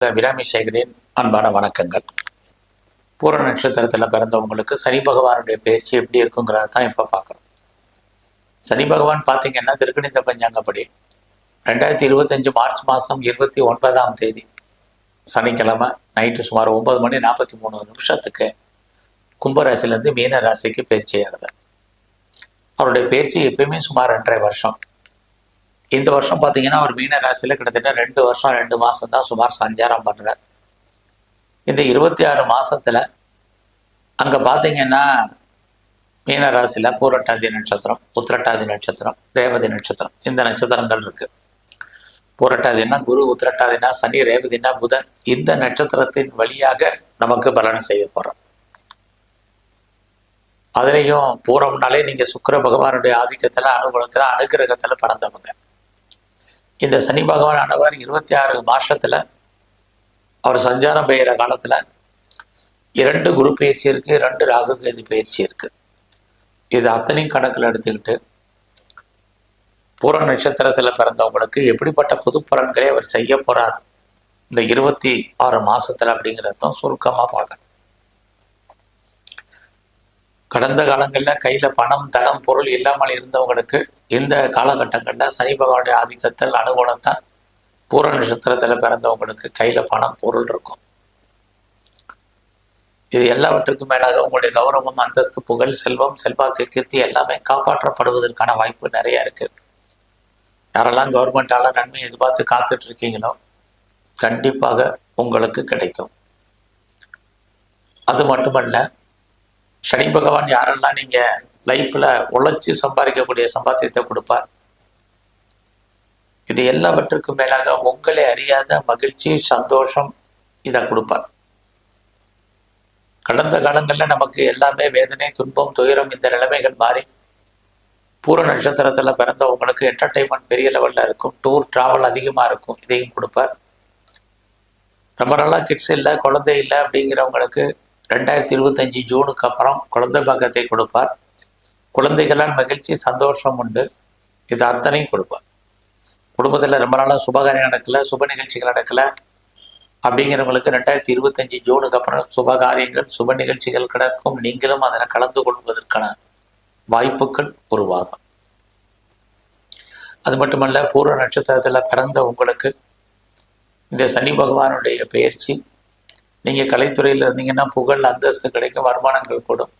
அபிராமி சேகரின் அன்பான வணக்கங்கள். பூர நட்சத்திரத்தில் பிறந்தவங்களுக்கு சனி பகவானுடைய பயிற்சி எப்படி இருக்குங்கிறத தான் இப்போ பார்க்குறோம் சனி பகவான் பார்த்தீங்கன்னா திருக்கணித பஞ்சாங்கப்படி ரெண்டாயிரத்தி இருபத்தஞ்சு மார்ச் மாதம் இருபத்தி ஒன்பதாம் தேதி சனிக்கிழமை நைட்டு சுமார் ஒன்பது மணி நாற்பத்தி மூணு நிமிஷத்துக்கு கும்பராசிலேருந்து மீன ராசிக்கு பயிற்சி ஆகுது அவருடைய பயிற்சி எப்பயுமே சுமார் ரெண்டரை வருஷம். இந்த வருஷம் பார்த்தீங்கன்னா அவர் மீன ராசியில் கிட்டத்தட்ட ரெண்டு வருஷம் ரெண்டு மாதம் தான் சுமார் சஞ்சாரம் பண்ணுறார் இந்த இருபத்தி ஆறு மாதத்தில் அங்கே பார்த்தீங்கன்னா மீன ராசியில் பூரட்டாதி நட்சத்திரம் உத்திரட்டாதி நட்சத்திரம் ரேவதி நட்சத்திரம் இந்த நட்சத்திரங்கள் இருக்கு. பூரட்டாதினா குரு உத்திரட்டாதினா சனி ரேவதினா புதன். இந்த நட்சத்திரத்தின் வழியாக நமக்கு பலன் செய்ய போகிறோம் அதுலேயும் பூரம்னாலே நீங்கள் சுக்கர பகவானுடைய ஆதிக்கத்தில் அனுகூலத்தில் அனுகிரகத்தில் பிறந்தவங்க. இந்த சனி பகவான் ஆனவர் இருபத்தி ஆறு மாதத்தில் அவர் சஞ்சாரம் பெய்கிற காலத்தில் இரண்டு குரு பயிற்சி இருக்குது ரெண்டு ராகு கேது பயிற்சி இருக்குது இது அத்தனையும் கணக்கில் எடுத்துக்கிட்டு பூர நட்சத்திரத்தில் பிறந்தவங்களுக்கு எப்படிப்பட்ட புது பலன்களை அவர் செய்ய போகிறார் இந்த இருபத்தி ஆறு மாதத்தில் அப்படிங்கிறதான் சுருக்கமாக பார்க்கணும். கடந்த காலங்களில் கையில் பணம் தனம் பொருள் இல்லாமல் இருந்தவங்களுக்கு இந்த காலகட்டங்களில் சனி பகவானுடைய ஆதிக்கத்தில் அனுகூலத்தான் பூர நட்சத்திரத்தில் பிறந்தவங்களுக்கு கையில் பணம் பொருள் இருக்கும். இது எல்லாவற்றுக்கும் மேலாக உங்களுடைய கௌரவம் அந்தஸ்து புகழ் செல்வம் செல்வாக்கு கீர்த்தி எல்லாமே காப்பாற்றப்படுவதற்கான வாய்ப்பு நிறைய இருக்கு. யாரெல்லாம் கவர்மெண்டால நன்மை எதிர்பார்த்து காத்துட்டு இருக்கீங்களோ கண்டிப்பாக உங்களுக்கு கிடைக்கும். அது மட்டுமல்ல சனி பகவான் யாரெல்லாம் நீங்க லைஃப்ல உழைச்சி சம்பாதிக்கக்கூடிய சம்பாத்தியத்தை கொடுப்பார்? இது எல்லாவற்றுக்கும் மேலாக உங்களை அறியாத மகிழ்ச்சி சந்தோஷம் இதை கொடுப்பார். கடந்த காலங்களில் நமக்கு எல்லாமே வேதனை துன்பம் துயரம் இந்த நிலைமைகள் மாறி பூர நட்சத்திரத்தில் பிறந்தவங்களுக்கு என்டர்டைன்மெண்ட் பெரிய லெவலில் இருக்கும். டூர் டிராவல் அதிகமாக இருக்கும். இதையும் கொடுப்பார். ரொம்ப நாளாக கிட்ஸ் இல்லை குழந்தை இல்லை அப்படிங்கிறவங்களுக்கு ரெண்டாயிரத்தி இருபத்தஞ்சி ஜூனுக்கு அப்புறம் குழந்தை பாக்கத்தை கொடுப்பார். குழந்தைகளால் மகிழ்ச்சி சந்தோஷம் உண்டு. இது அத்தனையும் கொடுப்பார். குடும்பத்தில் ரொம்ப நாளாக சுபகாரியம் நடக்கல சுப நிகழ்ச்சிகள் நடக்கல. அப்படிங்கிறவங்களுக்கு ரெண்டாயிரத்தி இருபத்தஞ்சி ஜூனுக்கு அப்புறம் சுபகாரியங்கள் சுப நிகழ்ச்சிகள் கிடக்கும். நீங்களும் அதில் கலந்து கொள்வதற்கான வாய்ப்புகள் உருவாகும். அது மட்டுமல்ல பூர்வ நட்சத்திரத்தில் பிறந்த உங்களுக்கு இந்த சனி பகவானுடைய பயிற்சி நீங்கள் கலைத்துறையில் இருந்தீங்கன்னா புகழ் அந்தஸ்து கிடைக்கும் வருமானங்கள் கூடும்.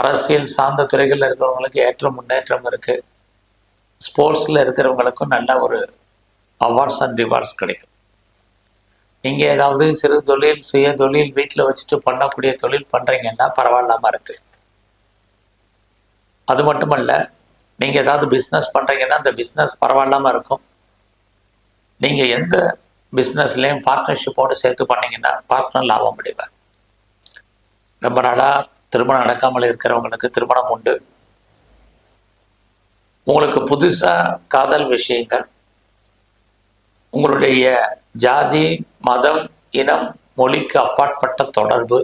அரசியல் சார்ந்த துறைகளில் இருக்கிறவங்களுக்கு ஏற்ற முன்னேற்றம் இருக்கு. ஸ்போர்ட்ஸில் இருக்கிறவங்களுக்கும் நல்ல ஒரு அவார்ட்ஸ் அண்ட் ரிவார்ட்ஸ் கிடைக்கும். நீங்கள் ஏதாவது சிறு தொழில் சுய தொழில் வீட்டில் வச்சுட்டு பண்ணக்கூடிய தொழில் பண்ணுறீங்கன்னா பரவாயில்லாமல் இருக்கு. அது மட்டுமல்ல நீங்கள் ஏதாவது பிஸ்னஸ் பண்ணுறீங்கன்னா அந்த பிஸ்னஸ் பரவாயில்லாமல் இருக்கும். நீங்கள் எந்த பிஸ்னஸ்லேயும் பார்ட்னர்ஷிப்போடு சேர்த்து பண்ணீங்கன்னா பார்ட்னர் லாபம் அடைவார். ரொம்ப நாளாக திருமணம் நடக்காமல் இருக்கிறவங்களுக்கு திருமணம் உண்டு. உங்களுக்கு புதுசாக காதல் விஷயங்கள் உங்களுடைய ஜாதி மதம் இனம் மொழிக்கு அப்பாற்பட்ட தொடர்பு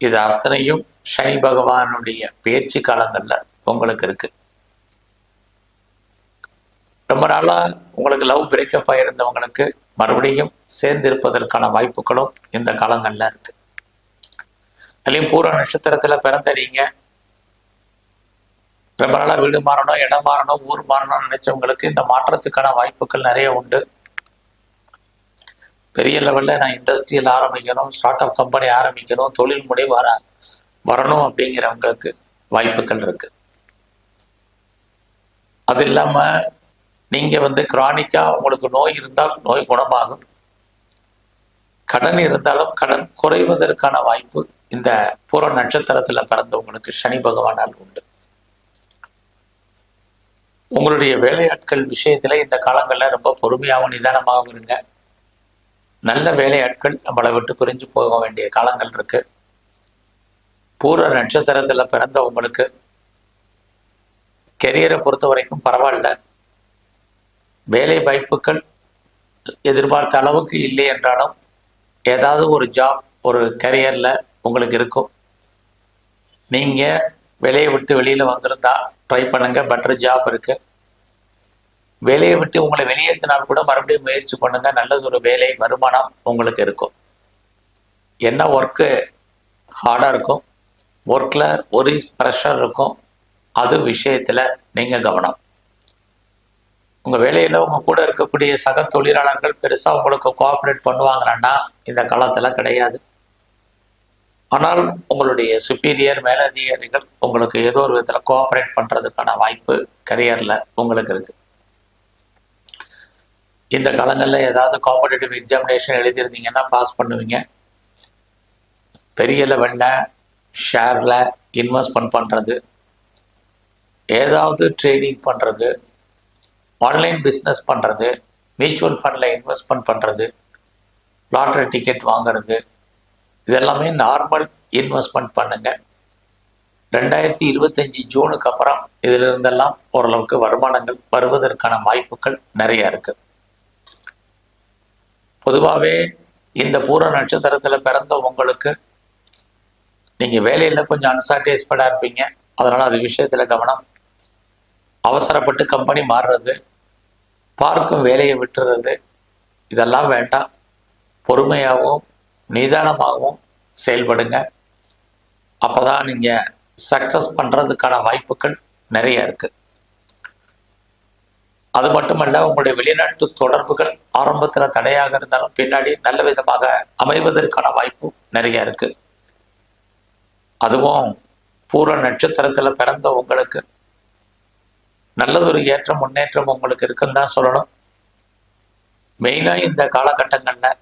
இது அத்தனையும் சனி பகவானுடைய பேச்சு காலங்களில் உங்களுக்கு இருக்குது ரொம்ப நாளாக உங்களுக்கு லவ் பிரேக்கப் ஆயிருந்தவங்களுக்கு மறுபடியும் சேர்ந்திருப்பதற்கான வாய்ப்புகளும் இந்த காலங்களில் இருக்கு. அதுலேயும் பூர்வ நட்சத்திரத்தில் பிறந்த நீங்க. ரொம்ப நாளாக வீடு மாறணும் இடம் மாறணும் ஊர் மாறணும்னு நினைச்சவங்களுக்கு இந்த மாற்றத்துக்கான வாய்ப்புகள் நிறைய உண்டு. பெரிய லெவலில் நான் இண்டஸ்ட்ரியல் ஆரம்பிக்கணும் ஸ்டார்ட் அப் கம்பெனி ஆரம்பிக்கணும் தொழில் முனை வர வரணும் அப்படிங்கிறவங்களுக்கு வாய்ப்புகள் இருக்கு. அது இல்லாமல் நீங்கள் வந்து கிரானிக்காக உங்களுக்கு நோய் இருந்தால் நோய் குணமாகும். கடன் இருந்தாலும் கடன் குறைவதற்கான வாய்ப்பு இந்த பூர நட்சத்திரத்தில் பிறந்தவங்களுக்கு சனி பகவானால் உண்டு. உங்களுடைய வேலையாட்கள் விஷயத்தில் இந்த காலங்களில் ரொம்ப பொறுமையாகவும் நிதானமாகவும் இருங்க. நல்ல வேலையாட்கள் நம்மளை விட்டு பிரிஞ்சு போக வேண்டிய காலங்கள் இருக்கு. பூர நட்சத்திரத்தில் பிறந்தவங்களுக்கு கெரியரை பொறுத்த வரைக்கும் பரவாயில்ல. வேலை வாய்ப்புகள் எதிர்பார்த்த அளவுக்கு இல்லை என்றாலும் ஏதாவது ஒரு ஜாப் ஒரு கரியரில் உங்களுக்கு இருக்கும். நீங்கள் வேலையை விட்டு வெளியில் வந்திருந்தா ட்ரை பண்ணுங்கள் பெட்டர் ஜாப் இருக்குது வேலையை விட்டு உங்களை வெளியேற்றினால் கூட மறுபடியும் முயற்சி பண்ணுங்கள் நல்லது ஒரு வேலை வருமானம் உங்களுக்கு இருக்கும். என்ன ஒர்க்கு ஹார்டாக இருக்கும்? ஒர்க்கில் ஒரு ப்ரெஷர் இருக்கும். அது விஷயத்தில் நீங்கள் கவனம். உங்கள் வேலையில் உங்கள் கூட இருக்கக்கூடிய சக தொழிலாளர்கள் பெருசாக உங்களுக்கு கோஆப்ரேட் பண்ணுவாங்கன்னா இந்த காலத்தில் கிடையாது. ஆனால் உங்களுடைய சுப்பீரியர் மேலதிகாரிகள் உங்களுக்கு ஏதோ ஒரு விதத்தில் கோஆப்ரேட் பண்ணுறதுக்கான வாய்ப்பு கரியரில் உங்களுக்கு இருக்குது இந்த காலங்களில் ஏதாவது காம்படேட்டிவ் எக்ஸாமினேஷன் எழுதியிருந்தீங்கன்னா பாஸ் பண்ணுவீங்க. பெரிய லெவலில் ஷேரில் இன்வெஸ்ட்மெண்ட் பண்ணுறது ஏதாவது ட்ரேடிங் பண்ணுறது ஆன்லைன் பிஸ்னஸ் பண்ணுறது மியூச்சுவல் ஃபண்டில் இன்வெஸ்ட்மெண்ட் பண்ணுறது லாட்ரி டிக்கெட் வாங்குறது இதெல்லாமே நார்மல் இன்வெஸ்ட்மெண்ட் பண்ணுங்கள் ரெண்டாயிரத்தி இருபத்தஞ்சி ஜூனுக்கு அப்புறம் இதிலிருந்தெல்லாம் ஓரளவுக்கு வருமானங்கள் வருவதற்கான வாய்ப்புகள் நிறைய இருக்குது பொதுவாகவே இந்த பூர நட்சத்திரத்தில் பிறந்த உங்களுக்கு நீங்கள் வேலையில் கொஞ்சம் அன்சாட்டிஸ்ஃபைடாக இருப்பீங்க. அதனால் அது விஷயத்தில் கவனம் அவசரப்பட்டு கம்பெனி மாறுறது பார்க்கும் வேலையை விட்டுறது இதெல்லாம் வேண்டாம். பொறுமையாகவும் நிதானமாகவும் செயல்படுங்க. அப்போ தான் நீங்கள் சக்ஸஸ் பண்ணுறதுக்கான வாய்ப்புகள் நிறைய இருக்குது அது மட்டுமல்ல உங்களுடைய வெளிநாட்டு தொடர்புகள் ஆரம்பத்தில் தடையாக இருந்தாலும் பின்னாடி நல்ல விதமாக அமைவதற்கான வாய்ப்பு நிறைய இருக்குது அதுவும் பூர நட்சத்திரத்தில் பிறந்த உங்களுக்கு நல்லதொரு ஏற்றம் முன்னேற்றம் உங்களுக்கு இருக்குன்னு தான் சொல்லணும். மெயினாக இந்த காலகட்டங்களில்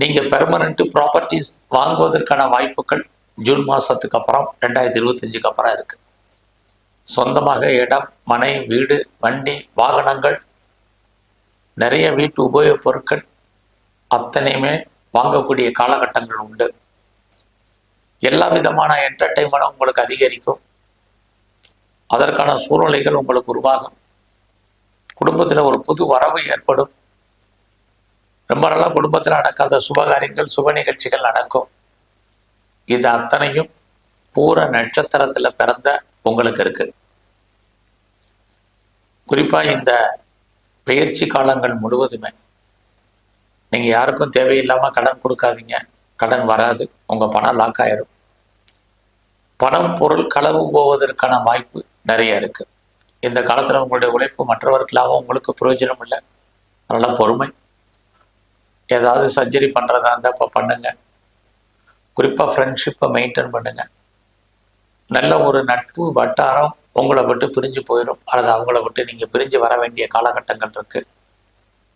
நீங்கள் பெர்மனண்ட்டு ப்ராப்பர்ட்டிஸ் வாங்குவதற்கான வாய்ப்புகள் ஜூன் மாதத்துக்கு அப்புறம் ரெண்டாயிரத்தி இருபத்தஞ்சுக்கு அப்புறம் இருக்குது சொந்தமாக இடம் மனை வீடு வண்டி வாகனங்கள் நிறைய வீட்டு உபயோகப் பொருட்கள் அத்தனையுமே வாங்கக்கூடிய காலகட்டங்கள் உண்டு. எல்லா விதமான என்டர்டைன்மெண்ட்டும் உங்களுக்கு அதிகரிக்கும். அதற்கான சூழ்நிலைகள் உங்களுக்கு உருவாகும். குடும்பத்தில் ஒரு புது வரவு ஏற்படும். ரொம்ப நாளாக குடும்பத்தில் நடக்காத சுபகாரியங்கள் சுப நிகழ்ச்சிகள் நடக்கும். இது அத்தனையும் பூர நட்சத்திரத்தில் பிறந்த உங்களுக்கு இருக்கு. குறிப்பாக இந்த பயிற்சி காலங்கள் முழுவதுமே நீங்கள் யாருக்கும் தேவையில்லாமல் கடன் கொடுக்காதீங்க. கடன் வராது. உங்கள் பணம் லாக் ஆயிரும். பணம் பொருள் களவு போவதற்கான வாய்ப்பு நிறைய இருக்கு. இந்த காலத்தில் உங்களுடைய உழைப்பு மற்றவர்களாகவும் உங்களுக்கு பிரயோஜனம் இல்லை. அதனால் பொறுமை. ஏதாவது சர்ஜரி பண்ணுறதா இருந்தால் இப்போ பண்ணுங்க. குறிப்பாக ஃப்ரெண்ட்ஷிப்பை மெயின்டைன் பண்ணுங்க. நல்ல ஒரு நட்பு வட்டாரம் உங்களை விட்டு பிரிஞ்சு போயிடும் அல்லது அவங்கள விட்டு நீங்கள் பிரிஞ்சு வர வேண்டிய காலகட்டங்கள் இருக்குது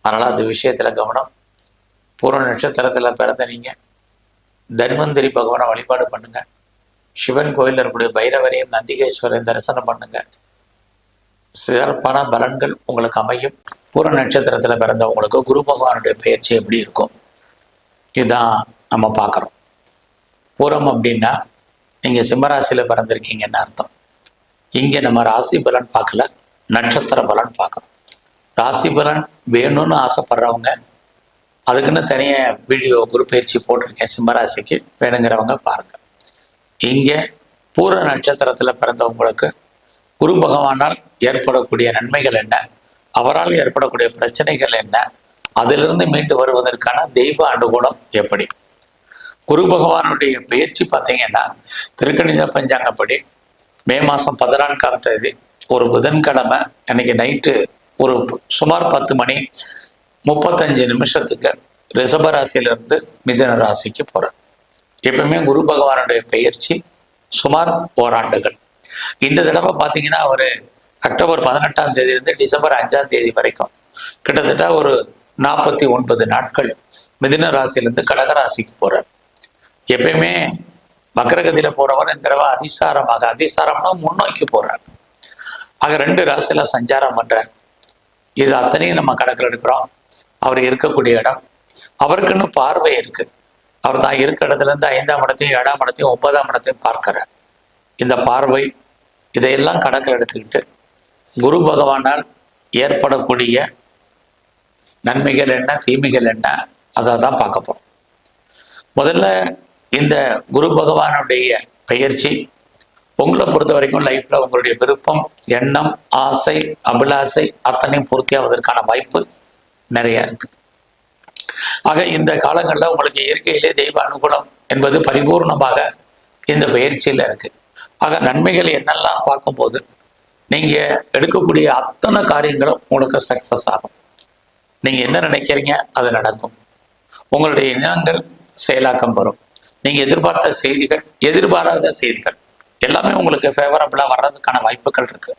அதனால் அந்த விஷயத்தில் கவனம். பூர்வ நட்சத்திரத்தில் பிறந்த நீங்கள் தன்வந்திரி பகவானை வழிபாடு பண்ணுங்கள் சிவன் கோயிலில் இருக்கக்கூடிய பைரவரையும் நந்திகேஸ்வரையும் தரிசனம் பண்ணுங்க. சிறப்பான பலன்கள் உங்களுக்கு அமையும். பூர நட்சத்திரத்தில் பிறந்தவங்களுக்கு குரு பகவானுடைய பயிற்சி எப்படி இருக்கும்? இதுதான் நம்ம பார்க்குறோம். பூரம் அப்படின்னா நீங்கள் சிம்மராசியில் பிறந்திருக்கீங்கன்னு அர்த்தம். இங்கே நம்ம ராசி பலன் பார்க்கல நட்சத்திர பலன் பார்க்குறோம். ராசி பலன் வேணும்னு ஆசைப்படுறவங்க அதுக்குன்னு தனியாக வீடியோ குரு பயிற்சி போட்டிருக்கேன். சிம்மராசிக்கு வேணுங்கிறவங்க பாருங்கள் இங்கே பூர நட்சத்திரத்தில் பிறந்தவங்களுக்கு குரு பகவானால் ஏற்படக்கூடிய நன்மைகள் என்ன? அவரால் ஏற்படக்கூடிய பிரச்சனைகள் என்ன? அதிலிருந்து மீண்டு வருவதற்கான தெய்வ அனுகூலம் எப்படி? குரு பகவானுடைய பயிற்சி பார்த்தீங்கன்னா திருக்கணித பஞ்சாங்கப்படி மே மாதம் பதினான்காம் தேதி ஒரு புதன்கிழமை அன்னைக்கு நைட்டு ஒரு சுமார் பத்து மணி முப்பத்தஞ்சு நிமிஷத்துக்கு ரிஷப ராசியிலிருந்து மிதன ராசிக்கு போகிறேன் எப்பவுமே குரு பகவானுடைய பயிற்சி சுமார் ஓராண்டுகள். இந்த தடவை பார்த்தீங்கன்னா அவர் அக்டோபர் பதினெட்டாம் தேதியிலிருந்து டிசம்பர் அஞ்சாம் தேதி வரைக்கும் கிட்டத்தட்ட ஒரு நாற்பத்தி ஒன்பது நாட்கள் மிதின ராசியிலிருந்து கடக ராசிக்கு போறார். எப்பயுமே வக்ரகதியில போறவர் இந்த தடவை அதிசாரமாக அதிசாரம்னா முன்னோக்கி போறார். ஆக ரெண்டு ராசியில சஞ்சாரம் பண்றார். இது அத்தனையும் நம்ம கணக்கில் எடுக்கிறோம். அவர் இருக்கக்கூடிய இடம். அவருக்குன்னு பார்வை இருக்கு. அவர் தான் இருக்கிற இடத்துல இருந்து ஐந்தாம் இடத்தையும் ஏழாம் இடத்தையும் ஒன்பதாம் இடத்தையும் பார்க்கிறார். இந்த பார்வை இதையெல்லாம் கணக்கில் எடுத்துக்கிட்டு குரு பகவானால் ஏற்படக்கூடிய நன்மைகள் என்ன தீமைகள் என்ன அதை தான் பார்க்க போகிறோம் முதல்ல இந்த குரு பகவானுடைய பயிற்சி உங்களை பொறுத்த வரைக்கும் லைஃப்ல உங்களுடைய விருப்பம் எண்ணம் ஆசை அபிலாசை அத்தனையும் பூர்த்தியாவதற்கான வாய்ப்பு நிறைய இருக்கு. ஆக இந்த காலங்களில் உங்களுக்கு இயற்கையிலே தெய்வ அனுகூலம் என்பது பரிபூர்ணமாக இந்த பயிற்சியில் இருக்கு. ஆக நன்மைகள் என்னெல்லாம் பார்க்கும்போது நீங்க எடுக்கக்கூடிய அத்தனை காரியங்களும் உங்களுக்கு சக்ஸஸ் ஆகும். நீங்க என்ன நினைக்கிறீங்க? அது நடக்கும். உங்களுடைய எண்ணங்கள் செயலாக்கம் வரும் நீங்க எதிர்பார்த்த செய்திகள் எதிர்பாராத செய்திகள் எல்லாமே உங்களுக்கு ஃபேவரபுளாக வர்றதுக்கான வாய்ப்புகள் இருக்கு.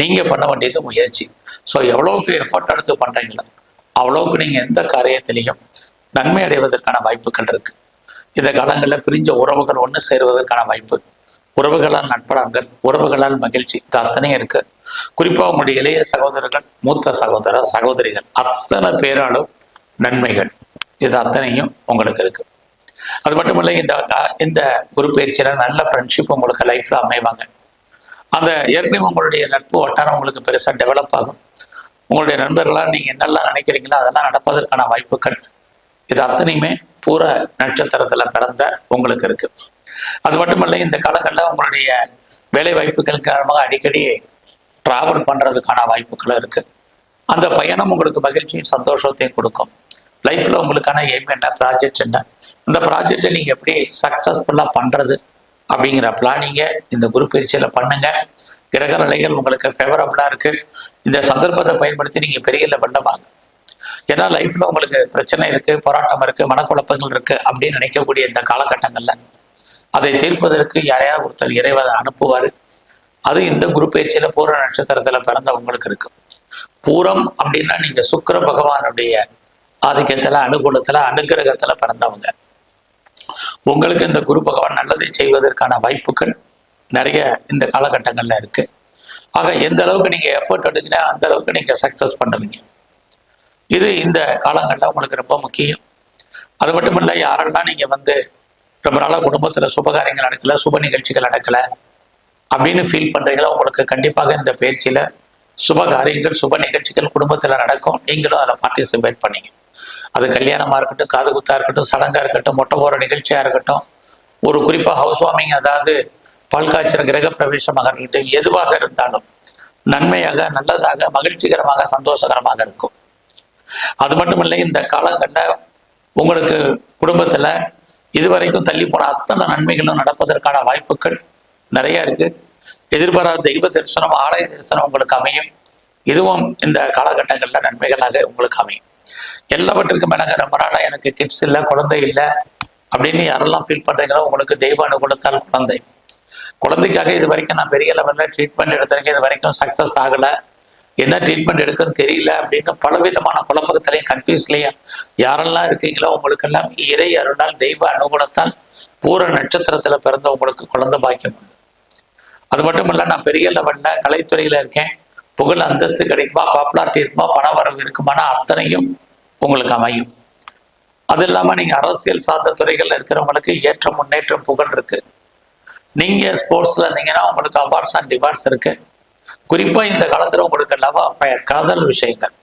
நீங்க பண்ண வேண்டியது முயற்சி. ஸோ எவ்வளவுக்கு எஃபர்ட் எடுத்து பண்ணுறீங்களோ அவ்வளவுக்கு நீங்க எந்த காரியத்திலையும் நன்மை அடைவதற்கான வாய்ப்புகள் இருக்கு. இந்த காலங்களில் பிரிஞ்ச உறவுகள் ஒன்று சேருவதற்கான வாய்ப்பு. உறவுகளால் நட்பலன்கள் உறவுகளால் மகிழ்ச்சி இது அத்தனையும் இருக்கு. குறிப்பாக உங்களுடைய இளைய சகோதரர்கள் மூத்த சகோதர சகோதரிகள் அத்தனை பேராலும் நன்மைகள். இது அத்தனையும் உங்களுக்கு இருக்கு. அது மட்டும் இல்லை இந்த இந்த குரு பயிற்சியில நல்ல ஃப்ரெண்ட்ஷிப் உங்களுக்கு லைஃப்ல அமைவாங்க. அந்த ஏற்கனவே உங்களுடைய நட்பு வட்டாரம் உங்களுக்கு பெருசா டெவலப் ஆகும். உங்களுடைய நண்பர்களா நீங்க என்னெல்லாம் நினைக்கிறீங்களோ அதெல்லாம் நடப்பதற்கான வாய்ப்புகள் இது அத்தனையுமே பூர நட்சத்திரத்துல பிறந்த உங்களுக்கு இருக்கு. அது மட்டுமல்ல இந்த காலங்களில் உங்களுடைய வேலை வாய்ப்புகள் காரணமாக அடிக்கடி டிராவல் பண்றதுக்கான வாய்ப்புகளும் இருக்கு. அந்த பயணம் உங்களுக்கு மகிழ்ச்சியும் சந்தோஷத்தையும் கொடுக்கும். லைஃப்ல உங்களுக்கான எய்ம் என்ன ப்ராஜெக்ட் என்ன? அந்த ப்ராஜெக்டை நீங்க எப்படி சக்சஸ்ஃபுல்லா பண்றது அப்படிங்கிற பிளானிங்க இந்த குரு பயிற்சியில பண்ணுங்க. கிரக நிலைகள் உங்களுக்கு ஃபேவரபிளா இருக்கு. இந்த சந்தர்ப்பத்தை பயன்படுத்தி நீங்க பெரிய லெவல்ல வாங்க. ஏன்னா லைஃப்ல உங்களுக்கு பிரச்சனை இருக்கு போராட்டம் இருக்கு மனக்குழப்பங்கள் இருக்கு அப்படின்னு நினைக்கக்கூடிய இந்த காலகட்டங்கள்ல அதை தீர்ப்பதற்கு யாரையாவது ஒருத்தர் இறைவதை அனுப்புவார். அது இந்த குரு பயிற்சியில பூர நட்சத்திரத்துல பிறந்த உங்களுக்கு இருக்கு. பூரம் அப்படின்னா நீங்க சுக்கிர பகவானுடைய ஆதிக்கத்துல அனுகூலத்துல அனுகிரகத்துல பிறந்தவங்க. உங்களுக்கு இந்த குரு பகவான் நல்லதை செய்வதற்கான வாய்ப்புகள் நிறைய இந்த காலகட்டங்களில் இருக்கு. ஆக எந்த அளவுக்கு நீங்கள் எஃபர்ட் எடுக்கிறீங்க அந்த அளவுக்கு நீங்கள் சக்ஸஸ் பண்ணுவீங்க. இது இந்த காலங்களில் உங்களுக்கு ரொம்ப முக்கியம். அது மட்டும் இல்லை யாரெல்லாம் நீங்கள் வந்து ரொம்ப நாளாக குடும்பத்தில் சுபகாரியங்கள் நடக்கல சுப நிகழ்ச்சிகள் நடக்கல அப்படின்னு ஃபீல் பண்ணுறீங்களோ உங்களுக்கு கண்டிப்பாக இந்த பயிற்சியில் சுப காரியங்கள் சுப நிகழ்ச்சிகள் குடும்பத்தில் நடக்கும். நீங்களும் அதில் பார்ட்டிசிபேட் பண்ணீங்க. அது கல்யாணமாக இருக்கட்டும் காது குத்தாக இருக்கட்டும் சடங்காக இருக்கட்டும் மொட்டை போகிற நிகழ்ச்சியாக இருக்கட்டும் ஒரு குறிப்பாக ஹவுஸ் வார்மிங் அதாவது பால் காய்ச்சல் கிரக பிரவேசமாக இருக்கட்டும் எதுவாக இருந்தாலும் நன்மையாக நல்லதாக மகிழ்ச்சிகரமாக சந்தோஷகரமாக இருக்கும். அது மட்டும் இல்லை இந்த காலங்களில் உங்களுக்கு குடும்பத்துல இதுவரைக்கும் தள்ளி போன அத்தனை நன்மைகளும் நடப்பதற்கான வாய்ப்புகள் நிறைய இருக்கு. எதிர்பாராத தெய்வ தரிசனம் ஆலய தரிசனம் உங்களுக்கு அமையும். இதுவும் இந்த காலகட்டங்களில் நன்மைகளாக உங்களுக்கு அமையும். எல்லாவற்றுக்கும் மேலாக ரொம்ப நாளாக எனக்கு கிட்ஸ் இல்லை குழந்தை இல்லை அப்படின்னு யாரெல்லாம் ஃபீல் பண்ணுறீங்களோ உங்களுக்கு தெய்வ அனுகூலத்தால் குழந்தை. குழந்தைக்காக இது வரைக்கும் நான் பெரிய லெவலில் ட்ரீட்மெண்ட் எடுத்திருக்கேன் இது வரைக்கும் சக்ஸஸ் ஆகலை. என்ன ட்ரீட்மெண்ட் எடுக்குன்னு தெரியல அப்படின்னு பலவிதமான குழப்பத்திலையும் கன்ஃபியூஸ்லையும் யாரெல்லாம் இருக்கீங்களோ உங்களுக்கெல்லாம் இறை அருளால் தெய்வ அனுகூலத்தால் பூர நட்சத்திரத்தில் பிறந்த உங்களுக்கு குழந்தை பாக்கியம் உண்டு. அது மட்டும் இல்லை நான் பெரிய லெவலில் கலைத்துறையில் இருக்கேன். புகழ் அந்தஸ்து கிடைக்குமா பாப்புலாரிட்டி இருக்குமா பண வரவு இருக்குமானா அத்தனையும் உங்களுக்கு அமையும். அது இல்லாமல் நீங்கள் அரசியல் சார்ந்த துறைகளில் இருக்கிறவங்களுக்கு ஏற்ற முன்னேற்றம் புகழ் இருக்குது நீங்கள் ஸ்போர்ட்ஸ்ல இருந்தீங்கன்னா உங்களுக்கு அவார்ட்ஸ் அண்ட் டிவார்ட்ஸ் இருக்குது குறிப்பாக இந்த காலத்தில் உங்களுக்கு லவ் அஃபயர் காதல் விஷயங்கள்.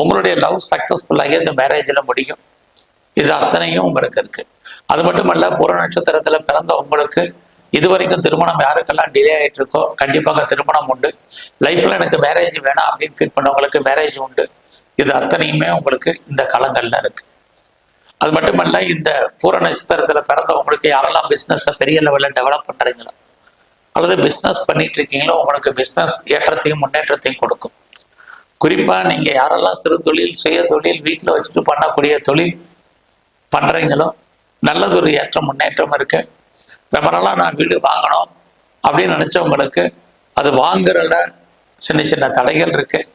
உங்களுடைய லவ் சக்ஸஸ்ஃபுல்லாகி இந்த மேரேஜில் முடியும். இது அத்தனையும் உங்களுக்கு இருக்குது அது மட்டுமல்ல புற நட்சத்திரத்தில் பிறந்த உங்களுக்கு இதுவரைக்கும் திருமணம் யாருக்கெல்லாம் டிலே ஆகிட்டு இருக்கோ கண்டிப்பாக திருமணம் உண்டு. லைஃப்பில் எனக்கு மேரேஜ் வேணாம் அப்படின்னு ஃபீல் பண்ணவங்களுக்கு மேரேஜ் உண்டு. இது அத்தனையுமே உங்களுக்கு இந்த காலங்களில் இருக்கு. அது மட்டுமல்ல இந்த பூர நட்சத்திரத்துல பிறந்தவங்களுக்கு யாரெல்லாம் பிசினஸ் பெரிய லெவலில் டெவலப் பண்றீங்களோ அல்லது பிஸ்னஸ் பண்ணிட்டு இருக்கீங்களோ உங்களுக்கு பிஸ்னஸ் ஏற்றத்தையும் முன்னேற்றத்தையும் கொடுக்கும். குறிப்பா நீங்க யாரெல்லாம் சிறு தொழில் சுய தொழில் வீட்டில் வச்சுட்டு பண்ணக்கூடிய தொழில் பண்றீங்களோ நல்லதொரு ஏற்ற முன்னேற்றம் இருக்கு. ரொம்ப நாளாக நான் வீடு வாங்கணும் அப்படின்னு நினச்சவங்களுக்கு அது வாங்குறதுல சின்ன சின்ன தடைகள் இருக்குது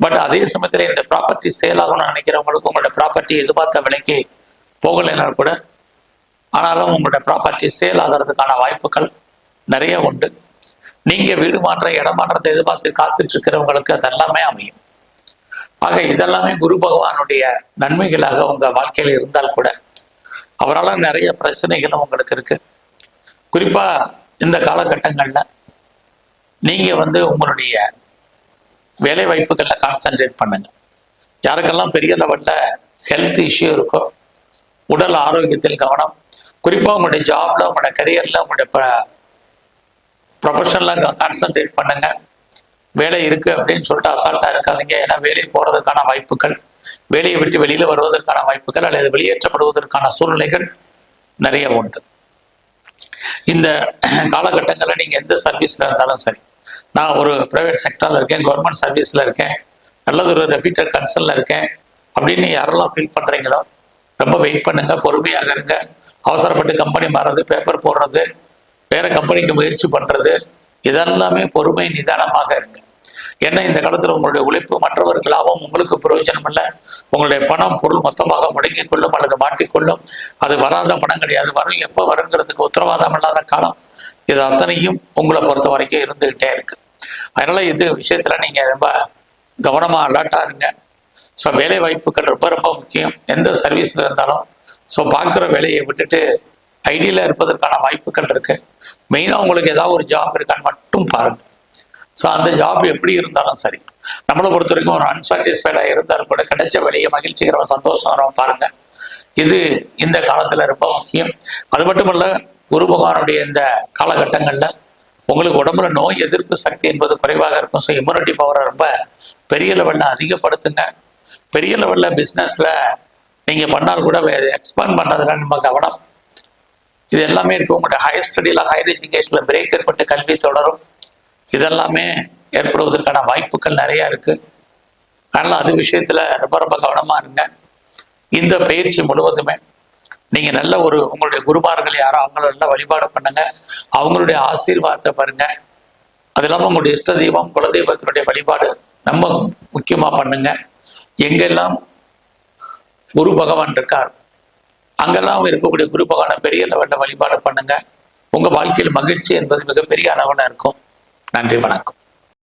பட் அதே சமயத்தில் என்னுடைய ப்ராப்பர்ட்டி சேல் ஆகணும்னு நினைக்கிறவங்களுக்கு உங்களோட ப்ராப்பர்ட்டி எதிர்பார்த்த விலைக்கு போகலைன்னா கூட ஆனாலும் உங்களுடைய ப்ராப்பர்ட்டி சேல் ஆகிறதுக்கான வாய்ப்புகள் நிறைய உண்டு. நீங்க வீடு மாற்ற இடம் மாற்றத்தை எதிர்பார்த்து காத்துட்டு இருக்கிறவங்களுக்கு அதெல்லாமே அமையும். ஆக இதெல்லாமே குரு பகவானுடைய நன்மைகளாக உங்க வாழ்க்கையில் இருந்தால் கூட அவரால் நிறைய பிரச்சனைகளும் உங்களுக்கு இருக்கு. குறிப்பா இந்த காலகட்டங்கள்ல நீங்க வந்து உங்களுடைய வேலை வாய்ப்புகளில் கான்சன்ட்ரேட் பண்ணுங்க. யாருக்கெல்லாம் பெரிய லெவலில் ஹெல்த் இஷ்யூ இருக்கோ உடல் ஆரோக்கியத்தில் கவனம். குறிப்பாக உங்களுடைய ஜாப்ல உங்களுடைய கரியர்ல உங்களுடைய ப்ரொஃபஷனில் கான்சன்ட்ரேட் பண்ணுங்க. வேலை இருக்கு அப்படின்னு சொல்லிட்டு அசால்ட்டாக இருக்காதிங்க. ஏன்னா வேலை போகிறதுக்கான வாய்ப்புகள் வேலையை விட்டு வெளியில் வருவதற்கான வாய்ப்புகள் அல்லது வெளியேற்றப்படுவதற்கான சூழ்நிலைகள் நிறைய உண்டு. இந்த காலகட்டங்களில் நீங்கள் எந்த சர்வீஸில் இருந்தாலும் சரி நான் ஒரு ப்ரைவேட் செக்டரில் இருக்கேன் கவர்மெண்ட் சர்வீஸில் இருக்கேன் நல்லது ஒரு ரெப்யூட்டட் கன்சர்னில் இருக்கேன் அப்படின்னு யாரெல்லாம் ஃபீல் பண்ணுறீங்களோ ரொம்ப வெயிட் பண்ணுங்க பொறுமையாக இருங்க. அவசரப்பட்டு கம்பெனி மாறுறது பேப்பர் போடுறது வேற கம்பெனிக்கு முயற்சி பண்ணுறது இதெல்லாமே பொறுமை நிதானமாக இருங்க. ஏன்னா இந்த காலத்தில் உங்களுடைய உழைப்பு மற்றவர்களாகவும் லாபம் உங்களுக்கு பிரயோஜனம் இல்லை உங்களுடைய பணம் பொருள் மொத்தமாக முடங்கிக் கொள்ளும் அல்லது மாட்டிக்கொள்ளும் அது வராத பணம் கிடையாது. வரும் எப்போ வருங்கிறதுக்கு உத்தரவாதம் இல்லாத காலம். இது அத்தனையும் உங்களை பொறுத்த வரைக்கும் இருந்துகிட்டே இருக்கு. அதனால இது விஷயத்துல நீங்க ரொம்ப கவனமா அலர்ட்டா இருங்க. ஸோ வேலை வாய்ப்புகள் ரொம்ப ரொம்ப முக்கியம். எந்த சர்வீஸில் இருந்தாலும் ஸோ பார்க்குற வேலையை விட்டுட்டு ஐடியில் இருப்பதற்கான வாய்ப்புகள் இருக்குது மெயினாக உங்களுக்கு ஏதாவது ஒரு ஜாப் இருக்கான்னு மட்டும் பாருங்கள் ஸோ அந்த ஜாப் எப்படி இருந்தாலும் சரி. நம்மளை பொறுத்த வரைக்கும் ஒரு அன்சாட்டிஸ்ஃபைடாக இருந்தாலும் கூட கிடைச்ச வேலையை மகிழ்ச்சிகரமாக சந்தோஷகரமாக பாருங்கள் இது இந்த காலத்தில் ரொம்ப முக்கியம். அது மட்டும் குரு பகவானுடைய இந்த காலகட்டங்களில் உங்களுக்கு உடம்புல நோய் எதிர்ப்பு சக்தி என்பது குறைவாக இருக்கும். ஸோ இம்யூனிட்டி பவரை ரொம்ப பெரிய லெவலில் அதிகப்படுத்துங்க. பெரிய லெவலில் பிஸ்னஸில் நீங்கள் பண்ணால் கூட எக்ஸ்பேண்ட் பண்ணுறதுல நம்ம கவனம். இது எல்லாமே இருக்கு. உங்களுடைய ஹையர் ஸ்டடியில் ஹையர் எஜுகேஷனில் பிரேக் ஏற்பட்டு கல்வி தொடரும். இதெல்லாமே ஏற்படுவதற்கான வாய்ப்புகள் நிறையா இருக்குது அதனால் அது விஷயத்தில் ரொம்ப ரொம்ப கவனமாக இருங்க. இந்த பயிற்சி முழுவதுமே நீங்கள் நல்ல ஒரு உங்களுடைய குருமார்கள் யாரோ அவங்கள நல்லா வழிபாடு பண்ணுங்க. அவங்களுடைய ஆசீர்வாதத்தை பாருங்க. அது இல்லாமல் உங்களுடைய இஷ்ட தெய்வம் குலதெய்வத்தினுடைய வழிபாடு ரொம்ப முக்கியமாக பண்ணுங்க. எங்கெல்லாம் குரு பகவான் இருக்கார் அங்கெல்லாம் இருக்கக்கூடிய குரு பகவானை பெரிய லெவலில் வழிபாடு பண்ணுங்க. உங்க வாழ்க்கையில் மகிழ்ச்சி என்பது மிகப்பெரிய அளவில் இருக்கும். நன்றி வணக்கம்.